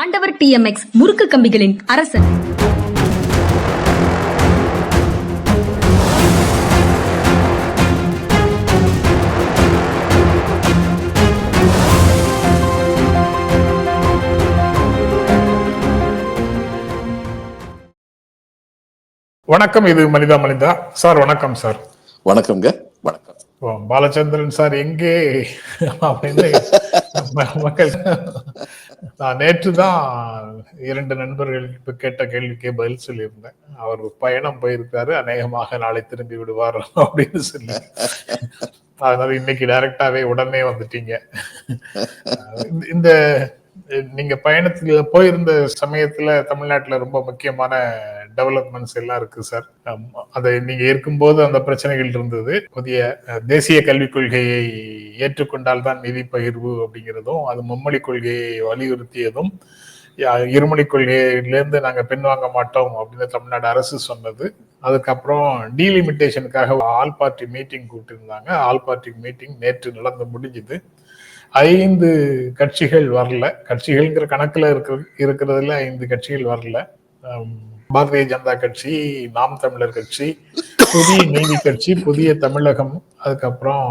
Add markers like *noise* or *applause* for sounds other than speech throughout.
ஆண்டவர் டிஎம்எக்ஸ் முறுக்கு கம்பிகளின் அரசன். வணக்கம் இது மனிதா மனிதா. சார் வணக்கம் சார். வணக்கம்ங்க வணக்கம். பாலச்சந்திரன் சார் எங்கே? *laughs* மக்கள் *laughs* நான் நேற்று தான் இரண்டு நண்பர்கள் இப்ப கேட்ட கேள்விக்கே பதில் சொல்லியிருந்தேன். அவர் பயணம் போயிருக்காரு அநேகமாக நாளை திரும்பி விடுவார் அப்படின்னு சொல்லி. அதனால இன்னைக்கு டைரக்டாவே உடனே வந்துட்டீங்க. இந்த- இந்த நீங்க பயணத்துல போயிருந்த சமயத்துல தமிழ்நாட்டுல ரொம்ப முக்கியமான டெவலப்மெண்ட்ஸ் எல்லாம் இருக்கு சார் அதை நீங்க இருக்கும்போது அந்த பிரச்சனைகள் இருந்தது. புதிய தேசிய கல்விக் கொள்கையை ஏற்றுக்கொண்டால் தான் நிதி பகிர்வு அப்படிங்கிறதும் அது மும்மொழி கொள்கையை வலியுறுத்தியதும் யா- இருமொழி கொள்கையிலேருந்து நாங்க பெண் வாங்க மாட்டோம் அப்படின்னு தமிழ்நாடு அரசு சொன்னது. அதுக்கப்புறம் டீலிமிட்டேஷனுக்காக ஆல் பார்ட்டி மீட்டிங் கூப்பிட்டுருந்தாங்க ஆல் பார்ட்டி மீட்டிங் நேற்று நடந்து முடிஞ்சுது. ஐந்து கட்சிகள் வரல. கட்சிகள்ங்கிற கணக்குல இருக்கிற இருக்கிறதுல ஐந்து கட்சிகள் வரல. பாரதிய ஜனதா கட்சி நாம் தமிழர் கட்சி புதிய நீதி கட்சி புதிய தமிழகம் அதுக்கப்புறம்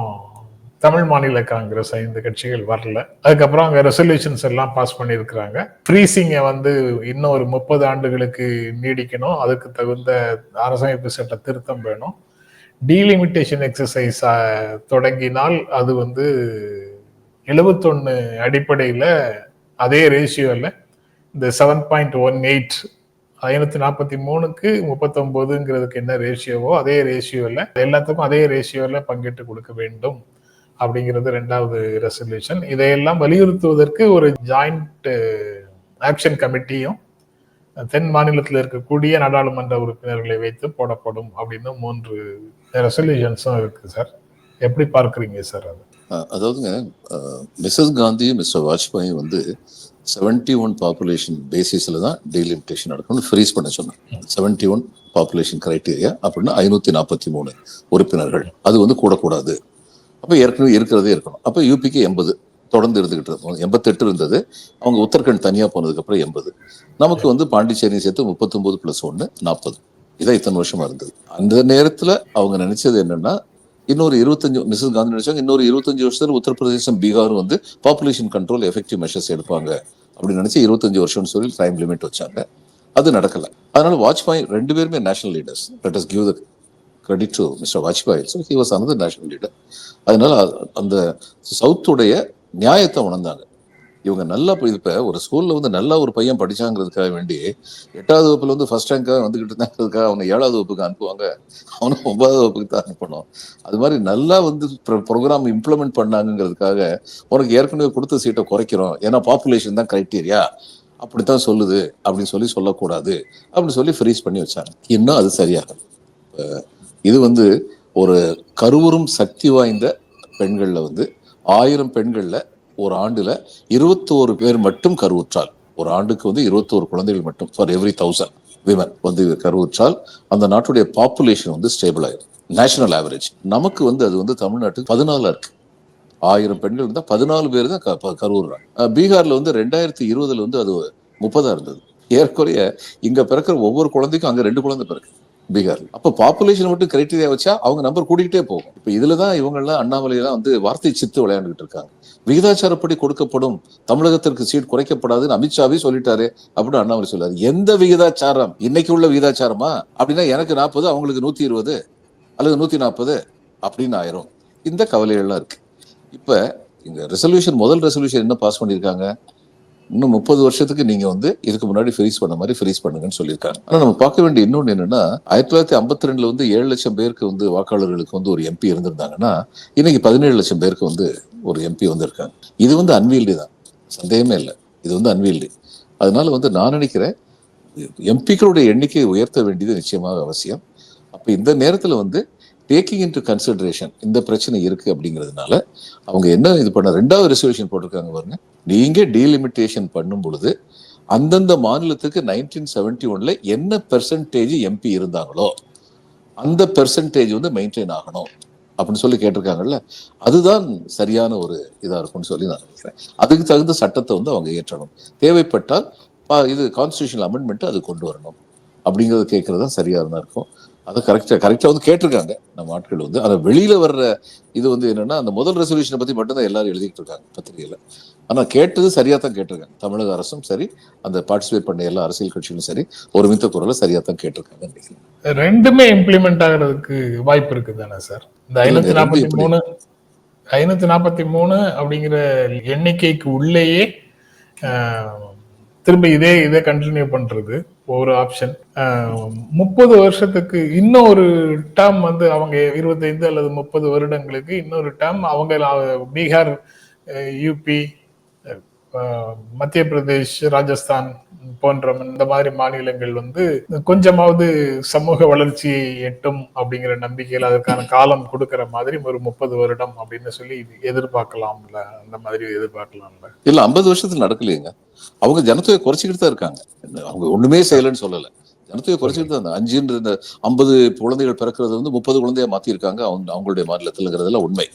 தமிழ் மாநில காங்கிரஸ் ஐந்து கட்சிகள் வரல. அதுக்கப்புறம் அங்க ரெசல்யூஷன்ஸ் எல்லாம் பாஸ் பண்ணியிருக்கிறாங்க. ஃப்ரீசிங்கை வந்து இன்னும் ஒரு முப்பது ஆண்டுகளுக்கு நீடிக்கணும். அதுக்கு தகுந்த அரசமைப்பு சட்ட திருத்தம் வேணும். டீலிமிட்டேஷன் எக்ஸசைஸ் தொடங்கினால் அது வந்து எழுபத்தொன்னு அடிப்படையில் அதே ரேஷியோவில் இந்த செவன் பாயிண்ட் ஒன் எயிட் ஐநூற்றி நாற்பத்தி மூணுக்கு முப்பத்தொம்போதுங்கிறதுக்கு என்ன ரேஷியோவோ அதே ரேஷியோவில் எல்லாத்துக்கும் அதே ரேஷியோவில் பங்கிட்டு கொடுக்க வேண்டும் அப்படிங்கிறது ரெண்டாவது ரெசல்யூஷன் இதையெல்லாம் வலியுறுத்துவதற்கு ஒரு ஜாயிண்ட் ஆக்ஷன் கமிட்டியும் தென் மாநிலத்தில் இருக்கக்கூடிய நாடாளுமன்ற உறுப்பினர்களை வைத்து போடப்படும் அப்படின்னு மூன்று ரெசல்யூஷன்ஸும் இருக்கு சார் எப்படி பார்க்குறீங்க சார் அது? அதாவதுங்க மிஸ்ஸஸ் காந்தியும் மிஸ்டர் வாஜ்பாயும் வந்து செவன்டி ஒன் பாப்புலேஷன் பேசிஸில் தான் டீலிமிட்டேஷன் நடக்கணும்னு ஃப்ரீஸ் பண்ண சொன்னாங்க. செவன்டி ஒன் பாப்புலேஷன் கிரைட்டீரியா அப்படின்னா ஐநூற்றி நாற்பத்தி மூணு உறுப்பினர்கள். அது வந்து கூடக்கூடாது. அப்போ ஏற்கனவே இருக்கிறதே இருக்கணும். அப்போ யூபிக்கு எண்பது தொடர்ந்து இருந்துகிட்டு இருந்தோம் எண்பத்தெட்டு இருந்தது. அவங்க உத்தரகண்ட் தனியாக போனதுக்கப்புறம் எண்பது. நமக்கு வந்து பாண்டிச்சேரியும் சேர்த்து முப்பத்தொம்போது ப்ளஸ் ஒன்று நாற்பது இதான் இத்தனை வருஷமா இருந்தது. அந்த நேரத்தில் அவங்க நினைச்சது என்னன்னா இன்னொரு இருபத்தஞ்சு மிஸ்ஸஸ் காந்தி நினைச்சாங்க இன்னொரு இருபத்தஞ்சு வருஷத்துல உத்தரப்பிரதேசம் பீகார் வந்து பாப்புலேஷன் கண்ட்ரோல் எஃபெக்டிவ் மெஷர்ஸ் எடுப்பாங்க. அப்படின்னு நினைச்சு இருபத்தஞ்சு வருஷம்னு சொல்லி டைம் லிமிட் வச்சாங்க. அது நடக்கல. அதனால வாஜ்பாய் ரெண்டு பேருமே national leaders let us give the credit to mister Vajpayee. So he was another national leader அதனால அந்த சவுத்துடைய நியாயத்தை உணர்ந்தாங்க. இவங்க நல்லா இப்போ ஒரு ஸ்கூல்ல வந்து நல்லா ஒரு பையன் படிச்சாங்கிறதுக்காக வேண்டி எட்டாவது வகுப்புல வந்து ஃபர்ஸ்ட் ரேங்காக வந்துகிட்டு இருந்தாங்கிறதுக்காக அவனை ஏழாவது வகுப்புக்கு அனுப்புவாங்க. அவனை ஒன்பதாவது வகுப்புக்கு தான் அனுப்பணும். அது மாதிரி நல்லா வந்து ப்ரோக்ராம் இம்ப்ளிமெண்ட் பண்ணாங்கிறதுக்காக உனக்கு ஏற்கனவே கொடுத்த சீட்டை குறைக்கிறோம். ஏன்னா பாப்புலேஷன் தான் கிரைட்டீரியா அப்படித்தான் சொல்லுது. அப்படின்னு சொல்லி சொல்லக்கூடாது. அப்படின்னு சொல்லி ஃப்ரீஸ் பண்ணி வச்சாங்க. இன்னும் அது சரியாக இது வந்து ஒரு கருவுறும் சக்தி வாய்ந்த பெண்களில் வந்து ஆயிரம் பெண்களில் ஒரு ஆண்டுல இருபத்தோரு பேர் மட்டும் கருவுற்றால். ஒரு ஆண்டுக்கு வந்து இருபத்தோரு குழந்தைகள் மட்டும் ஃபார் எவ்ரி தௌசண்ட் விமன் வந்து கருவுற்றால் அந்த நாட்டுடைய பாப்புலேஷன் வந்து ஸ்டேபிள் ஆயிடும் நேஷனல் ஆவரேஜ் நமக்கு வந்து அது வந்து தமிழ்நாட்டுக்கு பதினாலா இருக்கு. ஆயிரம் பெண்கள் இருந்தா பதினாலு பேர் தான் க- ப- கருவுறாங்க. பீகாரில் பீகார்ல வந்து ரெண்டாயிரத்தி இருபதுல வந்து அது முப்பதா இருந்தது. ஏற்குறைய இங்க பிறக்கிற ஒவ்வொரு குழந்தைக்கும் அங்க ரெண்டு குழந்தை பிறக்கு பீகார் அப்ப பாப்புலேஷன் மட்டும் கிரைட்டீரியா வச்சா அவங்க நம்பர் கூட்டிகிட்டே போகும். இப்ப இதுலதான் தான் இவங்கெல்லாம் அண்ணாமலையெல்லாம் வந்து வார்த்தை சித்து விளையாண்டுகிட்டு இருக்காங்க. விகிதாச்சாரப்படி கொடுக்கப்படும் தமிழகத்திற்கு சீட் குறைக்கப்படாதுன்னு அமித்ஷாவே சொல்லிட்டாரு அப்படின்னு அண்ணாமலை சொல்லாரு. எந்த விகிதாச்சாரம்? இன்னைக்கு உள்ள விகிதாச்சாரமா? அப்படின்னா எனக்கு நாற்பது அவங்களுக்கு நூத்தி இருபது அல்லது நூத்தி நாற்பது அப்படின்னு ஆயிரும். இந்த கவலைகள்லாம் இருக்கு. இப்ப இந்த ரெசல்யூஷன் முதல் ரெசல்யூஷன் என்ன பாஸ் பண்ணியிருக்காங்க? இன்னும் முப்பது வருஷத்துக்கு நீங்க வந்து இதுக்கு முன்னாடி ஃப்ரீஸ் பண்ண மாதிரி ஃப்ரீஸ் பண்ணுங்கன்னு சொல்லியிருக்காங்க. ஆனா நம்ம பார்க்க வேண்டிய இன்னொன்று என்னன்னா ஆயிரத்தி தொள்ளாயிரத்தி ஐம்பத்தி ரெண்டுல வந்து ஏழு லட்சம் பேருக்கு வந்து வாக்காளர்களுக்கு வந்து ஒரு எம்பி இருந்திருந்தாங்கன்னா இன்னைக்கு பதினேழு லட்சம் பேருக்கு வந்து ஒரு எம்பி வந்திருக்காங்க. இது வந்து அன்வீல்டு தான். சந்தேகமே இல்லை. இது வந்து அன்வீல்டு அதனால வந்து நான் நினைக்கிறேன் எம்பிக்களுடைய எண்ணிக்கையை உயர்த்த வேண்டியது நிச்சயமாக அவசியம். அப்போ இந்த நேரத்தில் வந்து டேக்கிங் இன்டு கன்சிடரேஷன் இந்த பிரச்சனை இருக்குது அப்படிங்கிறதுனால அவங்க என்ன இது பண்ண ரெண்டாவது ரெசல்யூஷன் போட்டிருக்காங்க பாருங்க. நீங்கள் டீலிமிட்டேஷன் பண்ணும் பொழுது அந்தந்த மாநிலத்துக்கு நைன்டீன் செவன்டி ஒன்ல என்ன பெர்சன்டேஜ் எம்பி இருந்தாங்களோ அந்த பெர்சன்டேஜ் வந்து மெயின்டைன் ஆகணும் அப்படின்னு சொல்லி கேட்டிருக்காங்கல்ல. அதுதான் சரியான ஒரு இதாக இருக்கும்னு சொல்லி நான் நினைக்கிறேன். அதுக்கு தகுந்த சட்டத்தை வந்து அவங்க ஏற்றணும். தேவைப்பட்டால் இது கான்ஸ்டியூஷனல் அமெண்ட்மெண்ட்டு அது கொண்டு வரணும். அப்படிங்கிறத கேட்கறது தான் சரியாக தான் இருக்கும். அதை கரெக்டா கரெக்டா வந்து கேட்டிருக்காங்க. நம்ம ஆட்கள் வந்து. அதை வெளியில வர்ற இது வந்து என்னன்னா அந்த முதல் ரெசல்யூஷனை பத்தி மட்டும்தான் எல்லாரும் எழுதிட்டு இருக்காங்க பத்திரிகையில. ஆனா கேட்டது சரியா தான் கேட்டிருக்காங்க. தமிழக அரசும் சரி அந்த பார்ட்டிசிபேட் பண்ண எல்லா அரசியல் கட்சிகளும் சரி ஒருமித்த குரலை சரியா தான் கேட்டிருக்காங்க நினைக்கிறேன். ரெண்டுமே இம்ப்ளிமெண்ட் ஆகிறதுக்கு வாய்ப்பு இருக்கு தானே சார் இந்த ஐநூத்தி நாற்பத்தி? மூணு ஐநூத்தி நாற்பத்தி மூணு அப்படிங்கிற எண்ணிக்கைக்கு உள்ளேயே திரும்ப இதே இதே கண்டினியூ பண்றது ஒரு ஆப்ஷன் முப்பது வருஷத்துக்கு இன்னும் ஒரு டேர்ம் வந்து அவங்க இருபத்தைந்து அல்லது முப்பது வருடங்களுக்கு இன்னொரு டேர்ம் அவங்க பீகார் யூபி மத்திய பிரதேஷ் ராஜஸ்தான் போன்ற இந்த மாதிரி மாநிலங்கள் வந்து கொஞ்சமாவது சமூக வளர்ச்சியை எட்டும் அப்படிங்கிற நம்பிக்கையில் அதற்கான காலம் கொடுக்கிற மாதிரி ஒரு முப்பது வருடம் அப்படின்னு சொல்லி எதிர்பார்க்கலாம்ல? அந்த மாதிரி எதிர்பார்க்கலாம்ல? இல்ல ஐம்பது வருஷத்துல நடக்கலையேங்க. அவங்க ஜனத்தொகை குறைச்சிக்கிட்டு தான் இருக்காங்க. அவங்க ஒண்ணுமே செய்யலைன்னு சொல்லல. ஜனத்தொகை குறைச்சிக்கிட்டு தான் அஞ்சுன்ற இந்த ஐம்பது குழந்தைகள் பிறக்கிறது வந்து முப்பது குழந்தையா மாத்திருக்காங்க அவங்க அவங்களுடைய மாநிலத்தில்ங்கிறதுல உண்மை.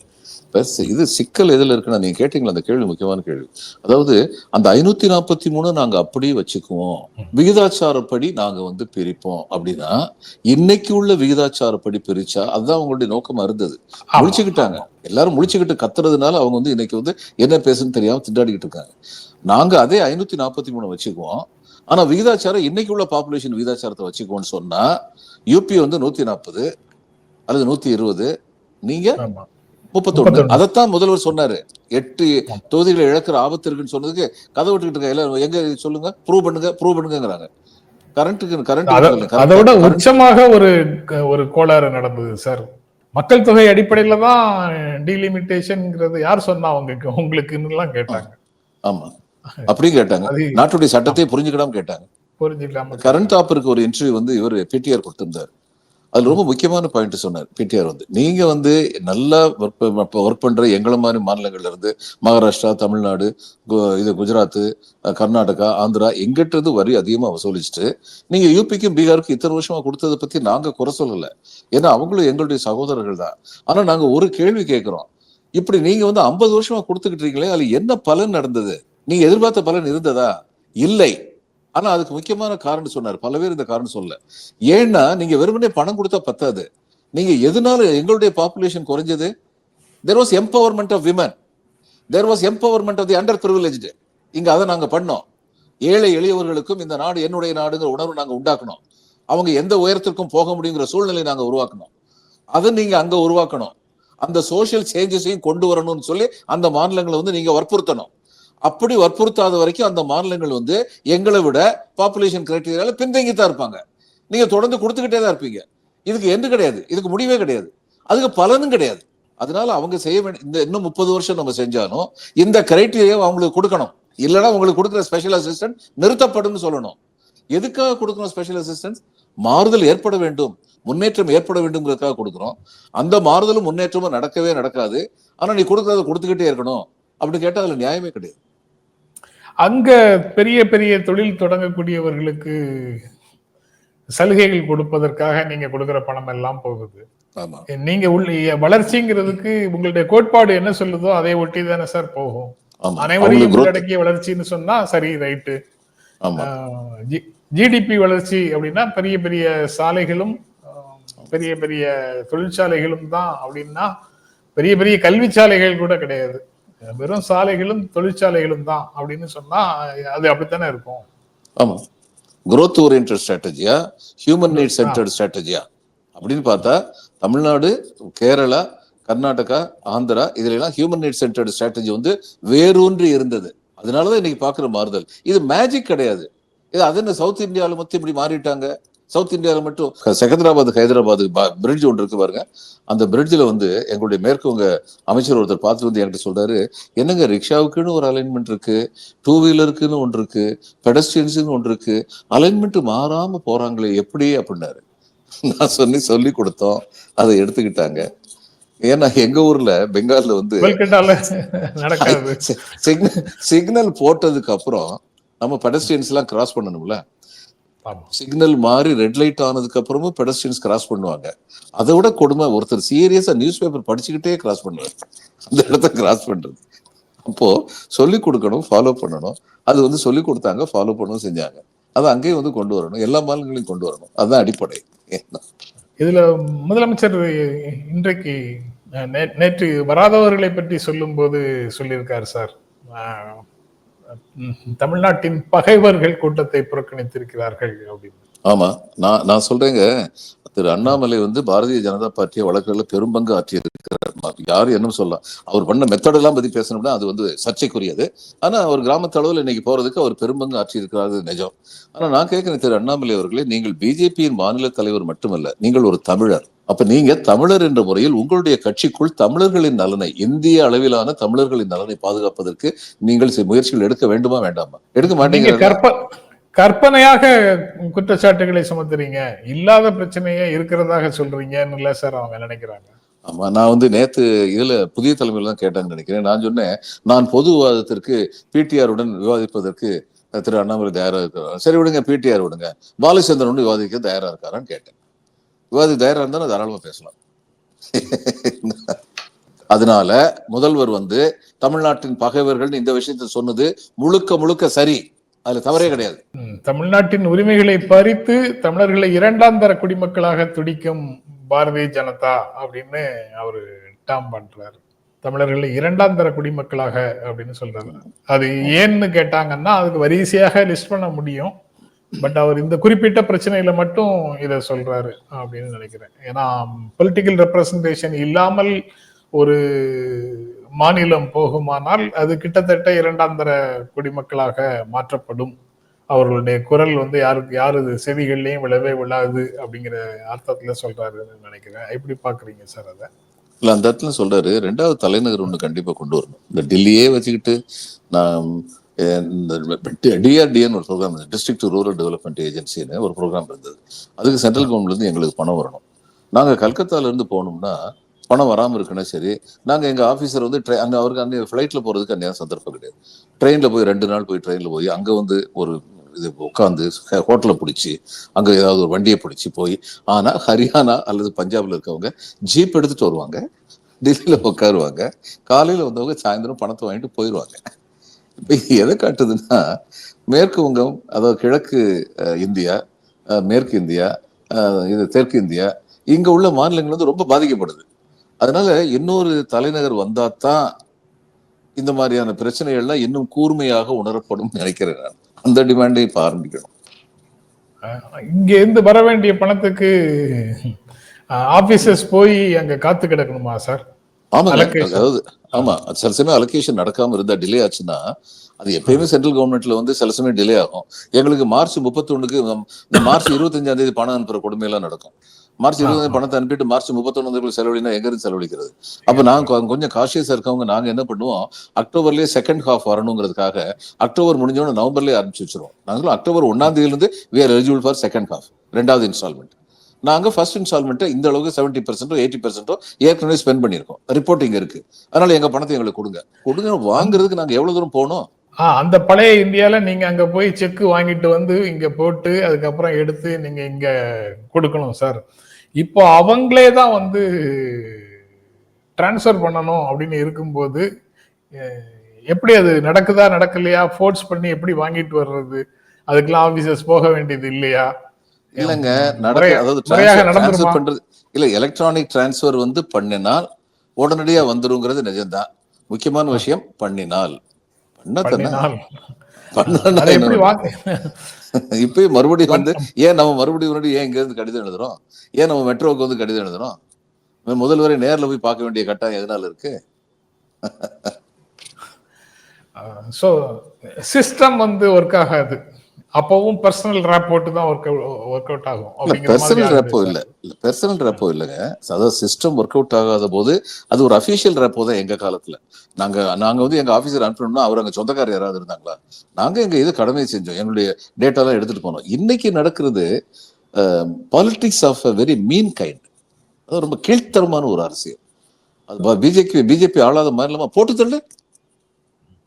இது சிக்கல் எதுல இருக்குன்னா நீங்க கேட்டீங்களா அந்த கேள்வி முக்கியமான கேள்வி? அதாவது அந்த ஐநூத்தி நாற்பத்தி மூணு நாங்க அப்படியே வச்சுக்குவோம். விகிதாச்சாரப்படி நாங்க வந்து பிரிப்போம். அப்படின்னா இன்னைக்கு உள்ள விகிதாச்சாரப்படி பிரிச்சா அதுதான் அவங்களுடைய நோக்கமா இருந்தது ஆமா. முழிச்சுக்கிட்டாங்க எல்லாரும் முழிச்சுக்கிட்டு கத்துறதுனால அவங்க வந்து இன்னைக்கு வந்து என்ன பேசுன்னு தெரியாம திண்டாடிக்கிட்டு இருக்காங்க. நாங்க அதே ஐநூத்தி நாற்பத்தி மூணு வச்சுக்குவோம். ஆனா விகிதாச்சாரம் இன்னைக்கு உள்ள பாப்புலேஷன் விகிதாச்சாரத்தை வச்சுக்குவோம்னு சொன்னா யூபி வந்து நூத்தி நாற்பது அல்லது நூத்தி இருபது. நீங்க முப்பத்தொன்னு. அதைத்தான் முதல்வர் சொன்னாரு. எட்டு தொகுதிகளை இழக்கிற ஆபத்து இருக்குன்னு சொன்னதுக்கு கதை விட்டுக்கிட்டு இருக்க எல்லாரும் எங்க சொல்லுங்க? ப்ரூவ் பண்ணுங்க ப்ரூவ் பண்ணுங்கிறாங்க கரண்ட்டுக்கு அத- கரண்ட் அதோட உச்சமாக ஒரு ஒரு கோளாறு நடந்தது சார் மக்கள் தொகை அடிப்படையில தான் டீலிமிட்டேஷன்ங்கிறது யார் சொன்னா உங்களுக்கு உங்களுக்குன்னு எல்லாம் கேட்டாங்க. ஆமா. அப்படியும் கேட்டாங்க. அது நாட்டுடைய சட்டத்தை புரிஞ்சுக்கிடாம கேட்டாங்க. புரிஞ்சுக்கலாம கரண்ட் ஆப்பருக்கு ஒரு இன்டர்வியூ வந்து இவர் பிடிஆர் கொடுத்திருந்தார். அது ரொம்ப முக்கியமான பாயிண்ட் சொன்னார் பிடிஆர் வந்து. நீங்க வந்து நல்லா ஒர்க் ஒர்க் பண்ற எங்களை மாதிரி மாநிலங்கள்ல இருந்து மகாராஷ்டிரா தமிழ்நாடு கு- இது குஜராத் கர்நாடகா ஆந்திரா எங்கிட்ட இருந்து வரி அதிகமா வசூலிச்சுட்டு நீங்க யூபிக்கும் பீகாருக்கும் இத்தனை வருஷமா கொடுத்ததை பத்தி நாங்க குறை சொல்லல. ஏன்னா அவங்களும் எங்களுடைய சகோதரர்கள் தான். ஆனா நாங்க ஒரு கேள்வி கேட்கிறோம். இப்படி நீங்க வந்து ஐம்பது வருஷமா கொடுத்துக்கிட்டு இருக்கீங்களே அதுல என்ன பலன் நடந்தது? நீங்க எதிர்பார்த்த பலன் இருந்ததா? இல்லை. ஆனா அதுக்கு முக்கியமான காரணம் சொன்னார். பல பேர் இந்த காரணம் சொல்லல. ஏன்னா நீங்க வெறுமனே பணம் கொடுத்தா பத்தாது. நீங்க எதனால எங்களுடைய பாப்புலேஷன் குறைஞ்சது? There was empowerment of women there was empowerment of the underprivileged இங்க அதை நாங்க பண்ணோம். ஏழை எளியவர்களுக்கும் இந்த நாடு என்னுடைய நாடுங்கிற உணர்வு நாங்க உண்டாக்கணும். அவங்க எந்த உயரத்திற்கும் போக முடியுங்கிற சூழ்நிலை நாங்க உருவாக்கணும். அதை நீங்க அங்க உருவாக்கணும். அந்த சோஷியல் சேஞ்சஸையும் கொண்டு வரணும்னு சொல்லி அந்த மாநிலங்களை வந்து நீங்க வற்புறுத்தணும். அப்படி வற்புறுத்தாத வரைக்கும் அந்த மாநிலங்கள் வந்து எங்களை விட பாப்புலேஷன் கிரைட்டீரியால பின்தங்கி தான் இருப்பாங்க. நீங்க தொடர்ந்து கொடுத்துக்கிட்டே தான் இருப்பீங்க. இதுக்கு எந்த கிடையாது. இதுக்கு முடிவே கிடையாது. அதுக்கு பலனும் கிடையாது. அதனால அவங்க செய்ய வேண்டிய இந்த இன்னும் முப்பது வருஷம் நம்ம செஞ்சாலும் இந்த கிரைட்டீரியா அவங்களுக்கு கொடுக்கணும். இல்லைன்னா உங்களுக்கு கொடுக்குற ஸ்பெஷல் அசிஸ்டன்ட் நிறுத்தப்படும் சொல்லணும். எதுக்காக கொடுக்கணும் ஸ்பெஷல் அசிஸ்டன்ஸ் மாறுதல் ஏற்பட வேண்டும். முன்னேற்றம் ஏற்பட வேண்டும்ங்கிறதுக்காக கொடுக்குறோம். அந்த மாறுதலும் முன்னேற்றமும் நடக்கவே நடக்காது. ஆனா நீ கொடுக்கறத கொடுத்துக்கிட்டே இருக்கணும். அப்படின்னு கேட்டா அதுல நியாயமே கிடையாது. அங்க பெரிய பெரிய தொழில் தொடங்கக்கூடியவர்களுக்கு சலுகைகள் கொடுப்பதற்காக நீங்க கொடுக்கிற பணம் எல்லாம் போகுது. நீங்க உள்ள வளர்ச்சிங்கிறதுக்கு உங்களுடைய கோட்பாடு என்ன சொல்லுதோ அதை ஒட்டி தானே சார் போகும். அனைவரையும் உள்ளடக்கிய வளர்ச்சின்னு சொன்னா சரி ரைட்டு. ஜிடிபி வளர்ச்சி அப்படின்னா பெரிய பெரிய சாலைகளும் பெரிய பெரிய தொழிற்சாலைகளும் தான் அப்படின்னா பெரிய பெரிய கல்வி சாலைகள் கூட கிடையாது. வெறும் சாலைகளும் தொழிற்சாலைகளும் தான் அப்படின்னு சொன்னா அது அப்படித்தானே இருக்கும்? ஆமா. Growth oriented ஸ்ட்ராட்டஜியா ஹியூமன் நீட் சென்டர்ட் ஸ்ட்ராட்டஜியா அப்படின்னு பார்த்தா தமிழ்நாடு கேரளா கர்நாடகா ஆந்திரா இதுல எல்லாம் ஹியூமன் நீட் சென்டர்ட் ஸ்ட்ராட்டஜி வந்து வேரூன்றி இருந்தது. அதனாலதான் இன்னைக்கு பாக்குற மாறுதல். இது மேஜிக் கிடையாது. இது அது என்ன சவுத் இந்தியாவில் மட்டும் இப்படி மாறிட்டாங்க? சவுத் இந்தியாவில் மட்டும் செகந்திராபாத் ஹைதராபாத் பிரிட்ஜ் ஒன்று இருக்கு பாருங்க. அந்த பிரிட்ஜில் வந்து எங்களுடைய மேற்குவங்க அமைச்சர் ஒருத்தர் பார்த்துட்டு வந்து என்கிட்ட சொல்றாரு என்னங்க ரிக்ஷாவுக்குன்னு ஒரு அலைன்மெண்ட் இருக்கு டூ வீலருக்குன்னு ஒன்று இருக்கு பெடஸ்டியன்ஸுன்னு ஒன்று இருக்கு அலைன்மெண்ட் மாறாம போறாங்களே எப்படி? அப்படின்னாரு. நான் சொல்லி சொல்லி கொடுத்தோம். அதை எடுத்துக்கிட்டாங்க. ஏன்னா எங்க ஊர்ல பெங்கால்ல வந்து *laughs* சிக்னல் போட்டதுக்கு அப்புறம் நம்ம பெடஸ்டியன்ஸ் எல்லாம் கிராஸ் பண்ணணும்ல. சிக்னல் மாறி ரெட் லைட் ஆனதுக்கு அப்புறமும் பெடஸ்டியன்ஸ் கிராஸ் பண்ணுவாங்க. அதை விட கொடுமை ஒருத்தர் சீரியஸா நியூஸ் பேப்பர் படிச்சுக்கிட்டே கிராஸ் பண்ணுவார். அந்த இடத்த கிராஸ் பண்றது. அப்போ சொல்லி கொடுக்கணும் ஃபாலோ பண்ணணும். அது வந்து சொல்லி கொடுத்தாங்க ஃபாலோ பண்ணவும் செஞ்சாங்க. அதை அங்கேயும் வந்து கொண்டு வரணும். எல்லா மாநிலங்களையும் கொண்டு வரணும். அதுதான் அடிப்படை. இதுல முதலமைச்சர் இன்றைக்கு நேற்று வராதவர்களை பற்றி சொல்லும்போது சொல்லியிருக்காரு சார். தமிழ்நாட்டின் பகைவர்கள் கூட்டத்தை புறக்கணித்திருக்கிறார்கள் அப்படின்னு. ஆமா நான் நான் சொல்றேங்க. திரு அண்ணாமலை வந்து பாரதிய ஜனதா பார்ட்டியை வழக்குகளில் பெரும்பங்கு ஆற்றியிருக்கிறார். யாரு என்ன சொல்லலாம். அவர் பண்ண மெத்தடெல்லாம் பத்தி பேசணும்னா அது வந்து சர்ச்சைக்குரியது. ஆனா அவர் கிராமத்து அளவில் இன்னைக்கு போறதுக்கு அவர் பெரும்பங்கு ஆற்றியிருக்கிறாரு நிஜம். ஆனா நான் கேட்கிறேன் திரு அண்ணாமலை அவர்களே நீங்கள் பிஜேபியின் மாநில தலைவர் மட்டுமல்ல நீங்கள் ஒரு தமிழர். அப்ப நீங்க தமிழர் என்ற முறையில் உங்களுடைய கட்சிக்குள் தமிழர்களின் நலனை இந்திய அளவிலான தமிழர்களின் நலனை பாதுகாப்பதற்கு நீங்கள் முயற்சிகள் எடுக்க வேண்டுமா வேண்டாமா? எடுக்க மாட்டீங்க கற்ப கற்பனையாக குற்றச்சாட்டுகளை சுமத்துறீங்க. இல்லாத பிரச்சனையே இருக்கிறதாக சொல்றீங்கன்னு இல்ல சார் அவங்க நினைக்கிறாங்க. ஆமா நான் வந்து நேத்து இதுல புதிய தலைமையில தான் கேட்டாங்கன்னு நினைக்கிறேன். நான் சொன்னேன் நான் பொது விவாதத்திற்கு பிடிஆருடன் விவாதிப்பதற்கு திரு அண்ணாமலை தயாரா இருக்கிறார் சரி விடுங்க பிடிஆர் விடுங்க. பாலச்சந்திரன் விவாதிக்க தயாரா இருக்காரான்னு கேட்டேன். விவாதி தைரியம் இருந்தாலும் நான் தாராளமா பேசலாம். அதனால முதல்வர் வந்து தமிழ்நாட்டின் பகைவர்கள் இந்த விஷயத்தை சொன்னது முழுக்க முழுக்க சரி. அதுல தவறே கிடையாது. தமிழ்நாட்டின் உரிமைகளை பறித்து தமிழர்களை இரண்டாம் தர குடிமக்களாக துடிக்கும் பாரதிய ஜனதா அப்படின்னு அவரு டாம் பண்றாரு. தமிழர்களை இரண்டாம் தர குடிமக்களாக அப்படின்னு சொல்றாரு. அது ஏன்னு கேட்டாங்கன்னா அதுக்கு வரிசையாக லிஸ்ட் பண்ண முடியும். பட் அவர் இந்த குறிப்பிட்ட பிரச்சனையில மட்டும் இதை சொல்றாரு அப்படின்னு நினைக்கிறேன். ஏன்னா பொலிட்டிக்கல் ரெப்ரசன்டேஷன் இல்லாமல் ஒரு மாநிலம் போகுமானால் அது கிட்டத்தட்ட இரண்டாம் தர குடிமக்களாக மாற்றப்படும். அவர்களுடைய குரல் வந்து யாருக்கு யாரு செவிகள்லையும் விழவே விழாது அப்படிங்கிற அர்த்தத்துல சொல்றாருன்னு நினைக்கிறேன். எப்படி பாக்குறீங்க சார் அதை? இல்ல அந்த இடத்துல சொல்றாரு. ரெண்டாவது தலைநகர் ஒண்ணு கண்டிப்பா கொண்டு வரணும். இந்த டெல்லியே வச்சுக்கிட்டு நான் டிஆர்டிஏன்னு இந்த டிஆர்டிஎன் ஒரு ப்ரோக்ராம் டிஸ்ட்ரிக்ட் ரூரல் டெவலப்மெண்ட் ஏஜென்சின்னு ஒரு ப்ரோக்ராம் இருந்தது. அதுக்கு சென்ட்ரல் கவர்மெண்ட்லேருந்து எங்களுக்கு பணம் வரணும். நாங்கள் கல்கத்தால இருந்து போனோம்னா பணம் வராமல் இருக்குன்னா சரி நாங்கள் எங்கள் ஆஃபீஸர் வந்து ட்ரெ- அங்கே அவருக்கு அன்னைய ஃப்ளைட்டில் போகிறதுக்கு அந்நேரம் சந்தர்ப்பம் கிடையாது. ட்ரெயினில் போய் ரெண்டு நாள் போய் ட்ரெயினில் போய் அங்கே வந்து ஒரு இது உட்காந்து ஹோட்டலை பிடிச்சி அங்கே ஏதாவது ஒரு வண்டியை பிடிச்சி போய் ஆனால் ஹரியானா அல்லது பஞ்சாபில் இருக்கவங்க ஜீப் எடுத்துகிட்டு வருவாங்க. டெல்லியில் உட்காருவாங்க. காலையில் வந்தவங்க சாயந்தரம் பணத்தை வாங்கிட்டு போயிடுவாங்க இப்ப எதை காட்டுதுன்னா மேற்கு வங்கம் அதாவது கிழக்கு இந்தியா மேற்கு இந்தியா இது தெற்கு இந்தியா இங்க உள்ள மாநிலங்கள் வந்து ரொம்ப பாதிக்கப்படுது. அதனால இன்னொரு தலைநகர் வந்தாதான் இந்த மாதிரியான பிரச்சனைகள்லாம் இன்னும் கூர்மையாக உணரப்படும் நினைக்கிறேன் நான். அந்த டிமாண்டை இப்ப ஆரம்பிக்கணும் இங்க இருந்து வர வேண்டிய பணத்துக்கு ஆபீசர்ஸ் போய் அங்க காத்து கிடக்கணுமா சார்? ஆமாங்க. அதாவது ஆமா சில சமயம் அலோகேஷன் நடக்காம இருந்தா டிலே ஆச்சுன்னா அது எப்பயுமே சென்ட்ரல் கவர்மெண்ட்ல வந்து சில சமயம் டிலே ஆகும். எங்களுக்கு மார்ச் முப்பத்தொன்னுக்கு மார்ச் இருபத்தஞ்சாம் தேதி பணம் அனுப்புற கொடுமையெல்லாம் நடக்கும். மார்ச் இருபது பணத்தை அனுப்பிட்டு மார்ச் முப்பத்தொன்னு செலவழினா எங்க இருந்து செலவழிக்கிறது? அப்ப நாங்க கொஞ்சம் காஷியஸா இருக்கவங்க நாங்க என்ன பண்ணுவோம் அக்டோபர்லயே செகண்ட் ஹாஃப் வரணுங்கிறதுக்காக அக்டோபர் முடிஞ்சோன்னு நவம்பர்லயே ஆரம்பிச்சு வச்சிருவோம். நாங்களும் அக்டோபர் ஒன்னாம் தேதியில இருந்து we are eligible for second half ரெண்டாவது இன்ஸ்டால்மெண்ட் நாங்கள் ஃபர்ஸ்ட் இன்ஸ்டால்மெண்ட்டை இந்த அளவுக்கு செவன்ட்டி பர்சன்டோ எயிட்டி பர்சன்டோ ஏற்கனவே ஸ்பெண்ட் பண்ணியிருக்கோம். ரிப்போர்ட் இங்க இருக்கு. அதனால எங்க பணத்தை எங்களுக்கு கொடுங்க. கொடுங்க வாங்குறதுக்கு நாங்கள் எவ்வளவு தூரம் போகணும்? ஆ அந்த பழைய இந்தியால நீங்க அங்க போய் செக் வாங்கிட்டு வந்து இங்க போட்டு அதுக்கப்புறம் எடுத்து நீங்க இங்க கொடுக்கணும் சார் இப்போ அவங்களே தான் வந்து டிரான்ஸ்ஃபர் பண்ணணும் அப்படின்னு இருக்கும்போது எப்படி அது நடக்குதா நடக்கலையா ஃபோர்ஸ் பண்ணி எப்படி வாங்கிட்டு வர்றது? அதுக்கெல்லாம் ஆஃபீஸர்ஸ் போக வேண்டியது இல்லையா? இல்லங்க நடக்க அதாவது? பண்றது இல்ல எலக்ட்ரானிக் டிரான்ஸ்ஃபர் வந்து பண்ணினால் உடனடியா வந்துருங்கிறது நிஜம்தான். முக்கியமான விஷயம் பண்ணினால். *laughs* இப்பயும் மறுபடியும் வந்து ஏன் நம்ம மறுபடியும் மறுபடியும் ஏன் இங்க இருந்து கடிதம் எழுதுறோம்? ஏன் நம்ம மெட்ரோவுக்கு வந்து கடிதம் எழுதுறோம்? முதல்வரை நேர்ல போய் பார்க்க வேண்டிய கட்டாயம் எதனால இருக்கு? *laughs* ஸோ சிஸ்டம் வந்து ஒர்க் ஆகாது. அப்பவும் பர்சனல் ரேப் போட்டு தான் ஒர்க் ஒர்க் அவுட் ஆகும் மாதிரி பெர்சனல் ரெப்போ. இல்ல. இல்ல. பெர்சனல் ரெப்போ இல்லைங்க. அதாவது சிஸ்டம் ஒர்க் அவுட் ஆகாத போது அது ஒரு அபிஷியல் ரெப்போ தான் எங்க காலத்துல. நாங்க நாங்க வந்து எங்க ஆபீசர் அனுப்பணும்னா அவர் அங்க சொந்தக்காரர் யாராவது இருந்தாங்களா? நாங்க எங்க இது கடமை செஞ்சோம். எங்களுடைய டேட்டாலாம் எடுத்துட்டு போனோம். இன்னைக்கு நடக்கிறது politics of a very mean kind அது ரொம்ப கீழ்த்தரமான ஒரு அரசியல். அது பிஜேபி பிஜேபி ஆளாத மாநிலமா போட்டு தள்ளு.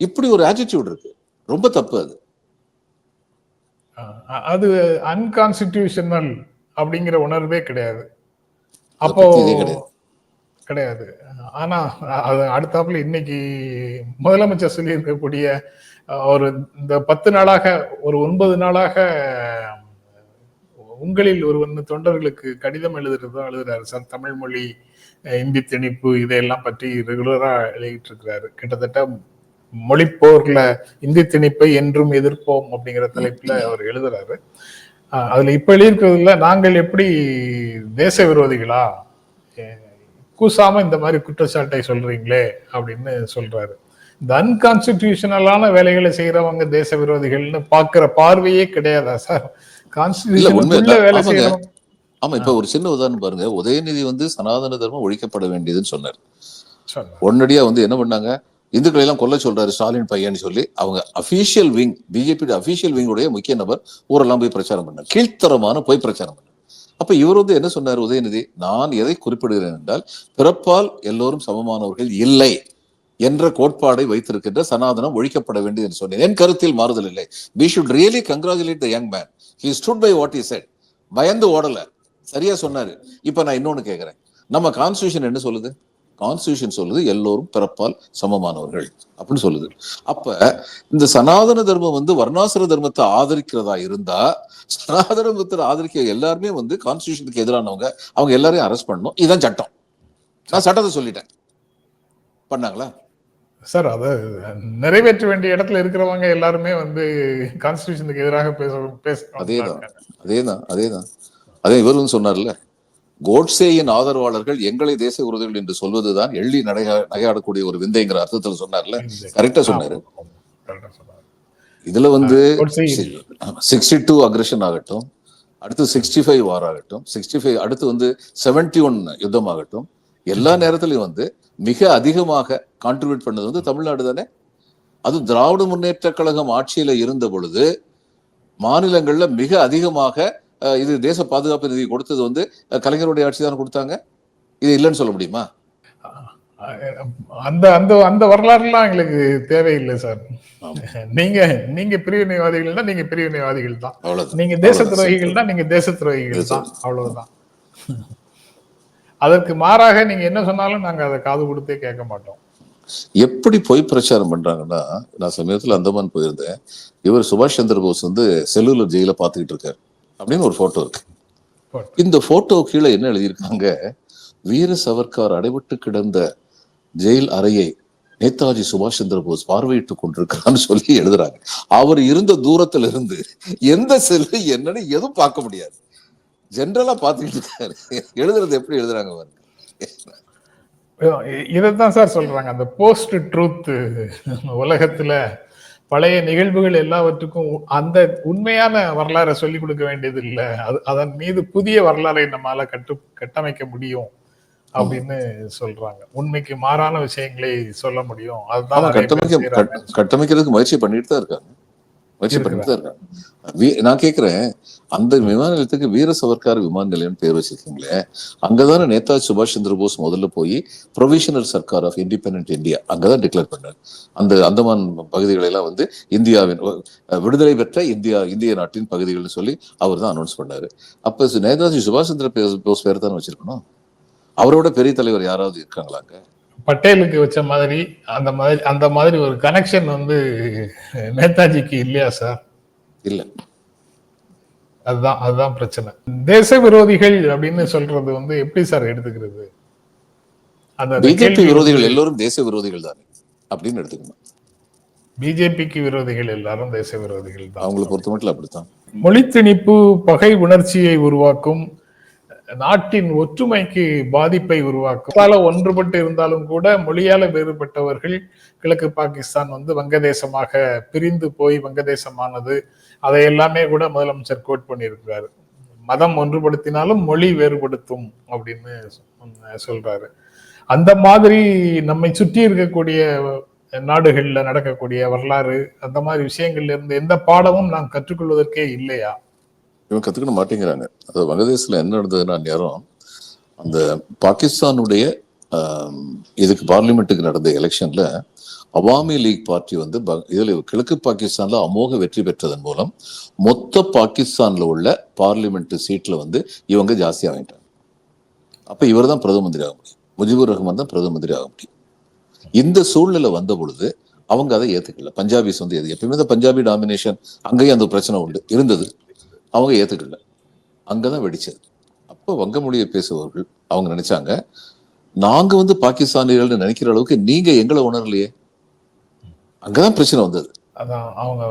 இப்படி ஒரு ஆட்டிடியூட் இருக்கு. ரொம்ப தப்பு அது. அது அன்கான்ஸ்டிடியூஷனல் அப்படிங்கிற உணர்வே கிடையாது. அப்போ கிடையாது. ஆனா அது அடுத்தாப்புல இன்னைக்கு முதலமைச்சர் சொல்லி இருக்கக்கூடிய ஒரு இந்த பத்து நாளாக ஒரு ஒன்பது நாளாக உங்களில் ஒருவன் தொண்டர்களுக்கு கடிதம் எழுதுறதும் எழுதுறாரு. சார் தமிழ் மொழி இந்தி திணிப்பு இதையெல்லாம் பற்றி ரெகுலரா எழுதிட்டு இருக்கிறாரு. கிட்டத்தட்ட மொழிப்போர்ல இந்தி திணிப்பை என்றும் எதிர்ப்போம் அப்படிங்கிற தலைப்புல அவர் எழுதுறாரு. அதுல இப்ப எழுதியிருக்கிறதுல நாங்கள் எப்படி தேச விரோதிகளா? கூசாம இந்த மாதிரி குற்றச்சாட்டை சொல்றீங்களே அப்படின்னு சொல்றாரு. இந்த அன்கான்ஸ்டிடியூஷனலான வேலைகளை செய்யறவங்க தேச விரோதிகள்னு பாக்குற பார்வையே கிடையாதா சார்? கான்ஸ்டிடியூஷனுக்குள்ள வேலை. செய்யறவங்க ஆமா இப்ப ஒரு சின்ன உதாரணம் பாருங்க. உதயநிதி வந்து சனாதன தர்மம் ஒழிக்கப்பட வேண்டியதுன்னு சொன்னார். சொன்னார். உடனடியா வந்து என்ன பண்ணாங்க? இந்துக்களை எல்லாம் கொல்ல சொல்றாரு ஸ்டாலின் பையன் சொல்லி அவங்க அபிஷியல் விங் பிஜேபி அபிஷியல் விங்குடைய முக்கிய நபர் ஊரெல்லாம் போய் பிரச்சாரம் பண்ணார். கீழ்த்தரமான போய் பிரச்சாரம் பண்ணார். அப்ப இவர் வந்து என்ன சொன்னார் உதயநிதி? நான் எதை குறிப்பிடுகிறேன் என்றால் பிறப்பால் எல்லோரும் சமமானவர்கள் இல்லை என்ற கோட்பாடை வைத்திருக்கின்ற சனாதனம் ஒழிக்கப்பட வேண்டியது என்று சொன்னேன். என் கருத்தில் மாறுதல் இல்லை. We should really congratulate the young man he stood by what is said பயந்து ஓடல. சரியா சொன்னாரு. இப்ப நான் இன்னொன்னு கேட்கிறேன் நம்ம கான்ஸ்டியூஷன் என்ன சொல்லுது? கான்ஸ்டியூஷன் சொல்லுது எல்லோரும் பிறப்பால் சமமானவர்கள் அப்படின்னு சொல்லுது. அப்ப இந்த சனாதன தர்மம் வந்து வர்ணாசிர தர்மத்தை ஆதரிக்கிறதா இருந்தா சனாதன தர்மத்தை ஆதரிக்க எல்லாருமே வந்து கான்ஸ்டியூஷனுக்கு எதிரானவங்க அவங்க எல்லாரையும் அரெஸ்ட் பண்ணணும். இதுதான் சட்டம். நான் சட்டத்தை சொல்லிட்டேன். பண்ணாங்களா? சார் அதை நிறைவேற்ற வேண்டிய இடத்துல இருக்கிறவங்க எல்லாருமே வந்து கான்ஸ்டிடியூஷனுக்கு எதிராக பேச பேச அதேதான். அதேதான். அதேதான். அதே இவர் வந்து சொன்னார்ல கோட்சேயின் ஆதரவாளர்கள் எங்களை தேச விரோதிகள் என்று சொல்வதுதான் எள்ளி நடையா நகையாடக்கூடிய ஒரு விந்தைங்கிற அர்த்தத்துல சொன்னார்ல? கரெக்டா சொன்னாரு. இதுல வந்து சிக்ஸ்டி டூ அக்ரஷன் ஆகட்டும் அடுத்து சிக்ஸ்டி ஃபைவ் வார் ஆகட்டும் சிக்ஸ்டி ஃபைவ் அடுத்து வந்து செவன்டி ஒன் யுத்தம் ஆகட்டும் எல்லா நேரத்திலையும் வந்து மிக அதிகமாக கான்ட்ரிபியூட் பண்ணது வந்து தமிழ்நாடு தானே? அது திராவிட முன்னேற்ற கழகம் ஆட்சியில இருந்த பொழுது மாநிலங்கள்ல மிக அதிகமாக இது தேச பாதுகாப்பு நிதி கொடுத்தது வந்து கலைஞருடைய ஆட்சி தானே கொடுத்தாங்க. இது இல்லைன்னு சொல்ல முடியுமா? அந்த அந்த அந்த வரலாறுலாம் எங்களுக்கு தேவையில்லை சார். நீங்க நீங்க பிரிவினைவாதிகள் தான் நீங்க பிரிவினைவாதிகள் தான். நீங்க தேச தான் நீங்க தேச துரோகிகள் தான். அவ்வளவுதான். அதற்கு மாறாக நீங்க என்ன சொன்னாலும் நாங்க அதை காது கொடுத்தே கேட்க மாட்டோம். எப்படி பொய் பிரச்சாரம் பண்றாங்கன்னா நான் சமயத்துல அந்தமான் போயிருந்தேன். இவர் சுபாஷ் சந்திர போஸ் வந்து செல்லுலர் ஜெயில பாத்துக்கிட்டு இருக்காரு. அப்படின்னு ஒரு போட்டோ இருக்கு. இந்த போட்டோ கீழே என்ன எழுதியிருக்காங்க? வீர சவர்க்கார் அடைபட்டு கிடந்த ஜெயில் அறையை நேதாஜி சுபாஷ் சந்திர போஸ் பார்வையிட்டுக் கொண்டிருக்கிறான்னு சொல்லி எழுதுறாங்க. அவர் இருந்த தூரத்துல இருந்து எந்த செல்லு என்னன்னு எதுவும் பார்க்க முடியாது. ஜென்ரலா பாத்துக்கிட்டு இருக்காரு. எழுதுறது எப்படி எழுதுறாங்க பாருங்க. இதைத்தான் சார் சொல்றாங்க. அந்த போஸ்ட் ட்ரூத் உலகத்துல பழைய நிகழ்வுகள் எல்லாவற்றுக்கும் அந்த உண்மையான வரலாறை சொல்லிக் கொடுக்க வேண்டியது இல்ல அது அதன் மீது புதிய வரலாறை நம்மால கட்டு கட்டமைக்க முடியும் அப்படின்னு சொல்றாங்க. உண்மைக்கு மாறான விஷயங்களை சொல்ல முடியும். அதுதான் கட்டமைக்க கட்டமைக்கிறதுக்கு முயற்சி பண்ணிட்டு தான் இருக்காங்க. முயற்சி பண்ணிட்டு தான் இருக்காங்க. நான் கேக்குறேன் அந்த விமான நிலையத்துக்கு வீர சவர்க்கார் விமான நிலையம் பேர் வச்சிருக்கீங்களே அங்கதானே நேதாஜி சுபாஷ் சந்திர போஸ் முதல்ல போய் ப்ரொவிஷனல் சர்க்கார் ஆஃப் இண்டிபெண்டன்ட் இந்தியா அங்கதான் டிக்ளேர் பண்ணார். அந்த அந்தமான் பகுதிகளை எல்லாம் வந்து இந்தியாவின் விடுதலை பெற்ற இந்தியா இந்திய நாட்டின் பகுதிகள்னு சொல்லி அவர் தான் அனௌன்ஸ் பண்ணாரு. அப்ப நேதாஜி சுபாஷ் சந்திர போஸ் பேர் தானே வச்சிருக்கணும்? அவரோட பெரிய தலைவர் யாராவது இருக்காங்களாங்க பட்டேலுக்கு வச்ச மாதிரி அந்த மாதிரி அந்த மாதிரி ஒரு கனெக்ஷன் வந்து நேதாஜிக்கு இல்லையா சார் இல்ல. அதுதான் அதுதான் பிரச்சனை. தேச விரோதிகள் அப்படின்னு சொல்றது வந்து எப்படி சார் எடுத்துக்கிறது? அந்த பிஜேபி விரோதிகள் எல்லோரும் தேச விரோதிகள் தானே அப்படின்னு எடுத்துக்கணும். பிஜேபிக்கு விரோதிகள் எல்லாரும் தேச விரோதிகள் தான் அவங்களை பொறுத்த மட்டும் அப்படித்தான். மொழி திணிப்பு பகை உணர்ச்சியை உருவாக்கும் நாட்டின் ஒற்றுமைக்கு பாதிப்பை உருவாக்கும். பல ஒன்றுபட்டு இருந்தாலும் கூட மொழியால வேறுபட்டவர்கள் கிழக்கு பாகிஸ்தான் வந்து வங்கதேசமாக பிரிந்து போய் வங்கதேசமானது. அதை எல்லாமே கூட முதலமைச்சர் கோட் பண்ணியிருக்கிறாரு. மதம் ஒன்றுபடுத்தினாலும் மொழி வேறுபடுத்தும் அப்படின்னு சொல்றாரு. அந்த மாதிரி நம்மை சுற்றி இருக்கக்கூடிய நாடுகளில் நடக்கக்கூடிய வரலாறு அந்த மாதிரி விஷயங்கள்ல இருந்து எந்த பாடமும் நாம் கற்றுக்கொள்வதற்கே இல்லையா? இவன் கத்துக்கிட மாட்டேங்கிறாங்க அது வங்கதேசத்தில் என்ன நடந்ததுன்னா நேரம் அந்த பாகிஸ்தானுடைய இதுக்கு பார்லிமெண்ட்டுக்கு நடந்த எலெக்ஷனில் அவாமி லீக் பார்ட்டி வந்து ப- கிழக்கு பாகிஸ்தானில் அமோக வெற்றி பெற்றதன் மூலம் மொத்த பாகிஸ்தானில் உள்ள பார்லிமெண்ட் சீட்டில் வந்து இவங்க ஜாஸ்தியாக வாங்கிட்டாங்க அப்போ இவர் தான் பிரதம மந்திரி ஆக முடியும். முஜிபுர் ரஹ்மான் தான் பிரதம மந்திரி ஆக முடியும். இந்த சூழ்நிலை வந்த பொழுது அவங்க அதை ஏற்றுக்கல பஞ்சாபிஸ் வந்து எது எப்பயுமே இந்த பஞ்சாபி டாமினேஷன் அங்கேயும் அந்த பிரச்சனை உண்டு இருந்தது. அவங்க ஏற்றுக்கிட்டேன் அங்கே தான் வெடிச்சது. அப்போ வங்க மொழியை பேசுபவர்கள் அவங்க நினைச்சாங்க நாங்க வந்து பாகிஸ்தானியர்கள்னு நினைக்கிற அளவுக்கு நீங்க எங்களை உணரலையே. அங்கதான் பிரச்சனை வந்தது. அதான் அவங்க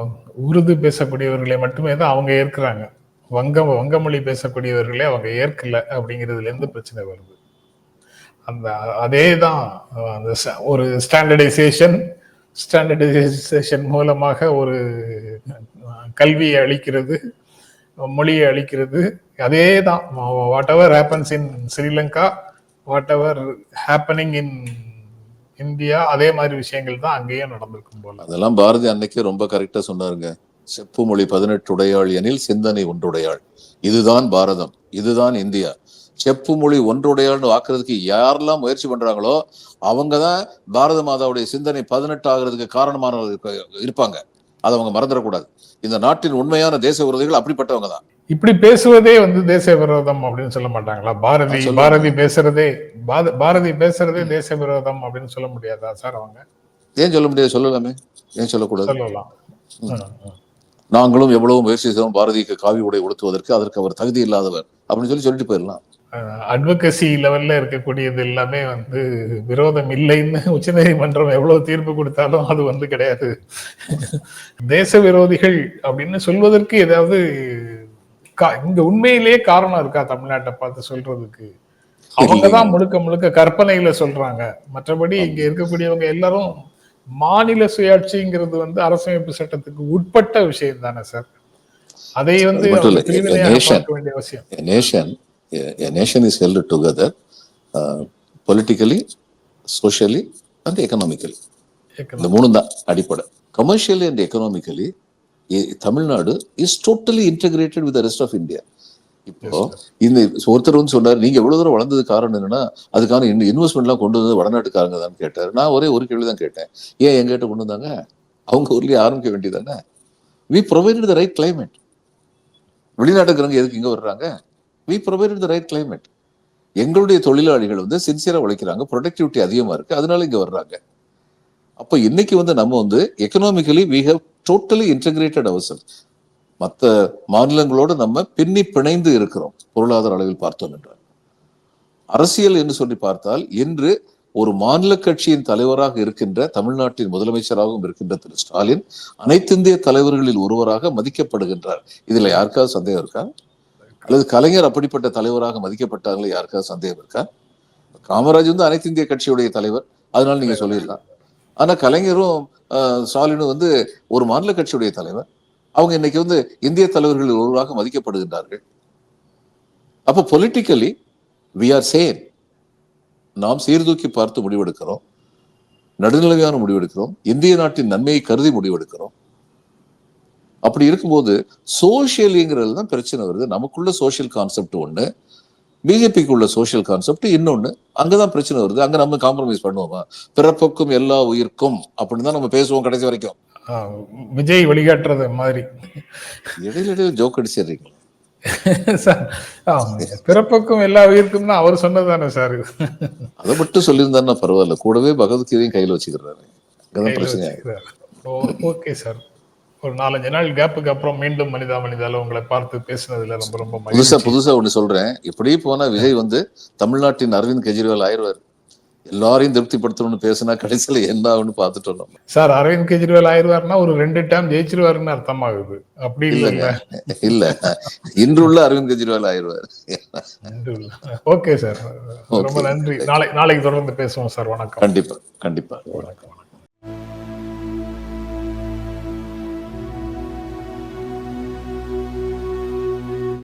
உருது பேசக்கூடியவர்களை மட்டுமே தான் அவங்க ஏற்கிறாங்க. வங்க வங்க மொழி பேசக்கூடியவர்களே அவங்க ஏற்கல அப்படிங்கிறதுல இருந்து பிரச்சனை வருது. அந்த அதே தான் அந்த ஒரு ஸ்டாண்டர்டைசேஷன் ஸ்டாண்டர்டைசேஷன் மூலமாக ஒரு கல்வியை அளிக்கிறது. மொழியை அளிக்கிறது அதே தான் whatever happens in Sri Lanka whatever happening in India அதே மாதிரி விஷயங்கள் தான் அங்கேயும் நடந்திருக்கும் போல. அதெல்லாம் பாரதி அன்னைக்கே ரொம்ப கரெக்டா சொன்னாருங்க. செப்பு மொழி பதினெட்டு உடையாள் எனில் சிந்தனை ஒன்றுடையாள். இதுதான் பாரதம். இதுதான் இந்தியா. செப்பு மொழி ஒன்றுடையாள்னு வாக்குறதுக்கு யாரெல்லாம் முயற்சி பண்றாங்களோ அவங்க தான் பாரத மாதாவுடைய சிந்தனை பதினெட்டு ஆகிறதுக்கு காரணமானவர்கள் இருப்பாங்க. அதை அவங்க மறந்துடக்கூடாது. இந்த நாட்டின் உண்மையான தேச விரோதிகள் அப்படிப்பட்டவங்க தான். இப்படி பேசுவதே வந்து தேச விரோதம் அப்படின்னு சொல்ல மாட்டாங்களா? பாரதி. பாரதி பேசுறதே பாரதி பேசுறதே தேச விரோதம் அப்படின்னு சொல்ல முடியாதா சார் அவங்க? ஏன் சொல்ல முடியாது? சொல்லலாமே. ஏன் சொல்லக்கூடாது? சொல்லலாம். நாங்களும் எவ்வளவு முயற்சி செய்தோம் பாரதிக்கு காவி உடை உடுத்துவதற்கு அதற்கு அவர் தகுதி இல்லாதவர் அப்படின்னு சொல்லி சொல்லிட்டு போயிடலாம். அட்வொகசி லெவல்ல இருக்கக்கூடியது எல்லாமே வந்து விரோதம் இல்லைன்னு உச்சநீதிமன்றம் எவ்வளவு தீர்ப்பு கொடுத்தாலும் அது வந்து கிடையாது. தேச விரோதிகள் அப்படின்னு சொல்வதற்கு ஏதாவது இங்க உண்மையிலேயே காரணம் இருக்கா தமிழ்நாட்டை பார்த்து சொல்றதுக்கு? அவங்கதான் முழுக்க முழுக்க கற்பனையில சொல்றாங்க. மற்றபடி இங்க இருக்கக்கூடியவங்க எல்லாரும் மாநில சுயாட்சிங்கிறது வந்து அரசமைப்பு சட்டத்துக்கு உட்பட்ட விஷயம் தானே சார்? அதை வந்து பார்க்க வேண்டிய அவசியம். A nation is held together uh, politically socially and economically. இந்த மூணும் தான் அடிப்படை. Commercially and economically Tamil Nadu is totally integrated with rest of India இப்போ இந்த ஒருத்தர் வந்து சொன்னார் நீங்க எவ்வளவு தூரம் வளர்ந்தது காரணம் என்னன்னா அதுக்கான இன்வெஸ்ட்மெண்ட் எல்லாம் கொண்டு வந்தது வடநாட்டுக்காரங்க தான் கேட்டார். நான் ஒரே ஒரு கேள்வி தான் கேட்டேன். ஏன் எங்கிட்ட கொண்டு வந்தாங்க? அவங்க ஊர்லயே ஆரம்பிக்க வேண்டியதானே we provided the right climate வெளிநாட்டுக்காரங்க எதுக்கு இங்க வர்றாங்க? We provided the right climate எங்களுடைய தொழிலாளிகள் வந்து சின்சியராக உழைக்கிறாங்க ப்ரொடக்டிவிட்டி அதிகமாக இருக்குது அதனால இங்கே வர்றாங்க. அப்போ இன்னைக்கு வந்து நம்ம வந்து economically we have totally integrated ourselves மற்ற மாநிலங்களோடு நம்ம பின்னி பிணைந்து இருக்கிறோம் பொருளாதார அளவில் பார்த்தோம் என்றால். அரசியல் என்று சொல்லி பார்த்தால் இன்று ஒரு மாநில கட்சியின் தலைவராக இருக்கின்ற தமிழ்நாட்டின் முதலமைச்சராகவும் இருக்கின்ற திரு ஸ்டாலின் அனைத்திந்திய தலைவர்களில் ஒருவராக மதிக்கப்படுகின்றார். இதுல யாருக்காவது சந்தேகம் இருக்கா? அல்லது கலைஞர் அப்படிப்பட்ட தலைவராக மதிக்கப்பட்டாங்களே யாருக்காவது சந்தேகம் இருக்கா? காமராஜ் வந்து அனைத்து இந்திய கட்சியுடைய தலைவர். அதனால நீங்க சொல்லிடலாம். ஆனா கலைஞரும் ஆஹ், ஸ்டாலினும் வந்து ஒரு மாநில கட்சியுடைய தலைவர். அவங்க இன்னைக்கு வந்து இந்திய தலைவர்கள் ஒருவராக மதிக்கப்படுகின்றார்கள். அப்ப பொலிட்டிக்கலி வி ஆர் சேம் நாம் சீர்தூக்கி பார்த்து முடிவெடுக்கிறோம். நடுநிலையான முடிவெடுக்கிறோம். இந்திய நாட்டின் நன்மையை கருதி முடிவெடுக்கிறோம். அப்படி இருக்கும்போது சோசியலிங்கிறது தான் பிரச்சனை வருது. நமக்குள்ள சோஷியல் கான்செப்ட் ஒண்ணு பிஜேபிக்கு உள்ள சோஷியல் கான்செப்ட் இன்னொன்னு அங்கதான் பிரச்சனை வருது. அங்க நம்ம காம்ப்ரமைஸ் பண்ணுவோமா? பிறப்புக்கும் எல்லா உயிர்க்கும் அப்படின்னு தான் நம்ம பேசுவோம் கடைசி வரைக்கும். விஜய் வழிகாட்டுறது மாதிரி. இடையில இடையில ஜோக் அடிச்சிடுறீங்க. பிறப்புக்கும் எல்லா உயிருக்கும் தான் அவர் சொன்னதானே சார்? அதை மட்டும் சொல்லியிருந்தாருன்னா பரவாயில்ல. கூடவே பகவத்கீதையும் கையில வச்சுக்கிறாரு. ஓகே சார் ஒரு நாலஞ்சு நாள் கேப்புக்கு அப்புறம் மீண்டும் மனிதா மனிதால உங்களை பார்த்து பேசுனதுல ரொம்ப ரொம்ப புதுசா மகிழ்ச்சி. புதுசா ஒண்ணு சொல்றேன். இப்படி போனா விஜய் வந்து தமிழ்நாட்டின் அரவிந்த் கெஜ்ரிவால் ஆயிடுவார் எல்லாரையும் திருப்திப்படுத்தணும்னு பேசினா கடைசியில என்ன பார்த்துட்டோம் நம்ம சார் அரவிந்த் கெஜ்ரிவால் ஆயிருவாருன்னா ஒரு ரெண்டு டைம் ஜெயிச்சிருவாருன்னு அர்த்தமாகுது. அப்படி இல்லைங்க. இல்ல. இன்றுள்ள அரவிந்த் கெஜ்ரிவால் ஆயிடுவார் ஓகே சார் ரொம்ப நன்றி. நாளை நாளைக்கு தொடர்ந்து பேசுவோம் சார் வணக்கம். கண்டிப்பா கண்டிப்பா. வணக்கம்.